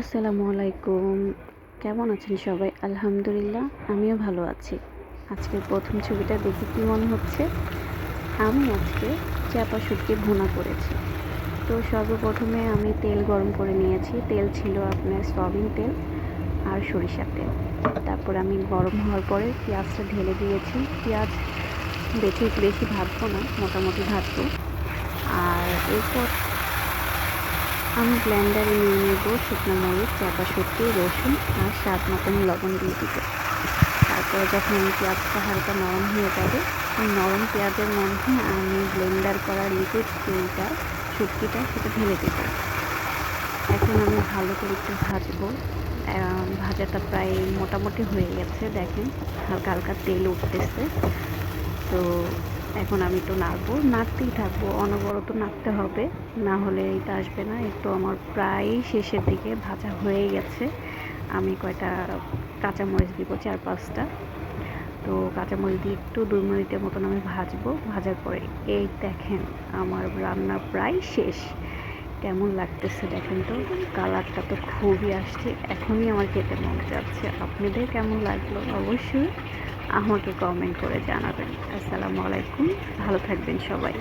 আসসালামু আলাইকুম কেমন আছেন সবাই? আলহামদুলিল্লাহ, আমিও ভালো আছি। আজকের প্রথম ছবিটা দেখে কি মনে হচ্ছে? আমি আজকে চাপা শুটকি ভুনা করেছি। তো সর্বপ্রথমে আমি তেল গরম করে নিয়েছি। তেল ছিল আপনার সয়াবিন তেল আর সরিষার তেল। তারপর আমি গরম হওয়ার পরে পেঁয়াজটা ঢেলে দিয়েছি। পেঁয়াজ বেশি বেশি ভাজবো না, মোটামুটি ভাজবো। আর এরপর আমি ব্লেন্ডারে নিয়ে নেব শুকনো মরিচ চাপা শুটকি রসুন আর স্বাদ মতন লবণ দিয়ে দিব। তারপর যখন আমি পেঁয়াজটা হালকা নরম হয়ে যাবে, ওই নরম পেঁয়াজের মধ্যে আমি ব্লেন্ডার করা লিকুইড তেলটা, শুটকিটা সেটা ঢেলে দেব। এখন আমি ভালো করে একটু ভাজবো। ভাজাটা প্রায় মোটামুটি হয়ে গেছে, দেখেন হালকা হালকা তেল উঠতেছে। তো এখন আমি একটু নাড়বো নাড়তেই থাকব, অনবরত নাড়তে হবে। না হলে এটা আসবে না। একটু আমার প্রায় শেষের দিকে ভাজা হয়ে গেছে। আমি কয়টা কাঁচামরিচ দিব? চার পাঁচটা। তো কাঁচামরিচ দিয়ে একটু দুই মিনিটের মতন আমি ভাজবো। ভাজার পরে এই দেখেন আমার রান্না প্রায় শেষ। কেমন লাগতেছে দেখেন তো। কালারটা তো খুবই আসছে। এখনই আমার খেতে মন যাচ্ছে। আপনাদের কেমন লাগল? অবশ্যই আমাকে কমেন্ট করে জানাবেন। আসসালামু আলাইকুম ভালো থাকবেন সবাই।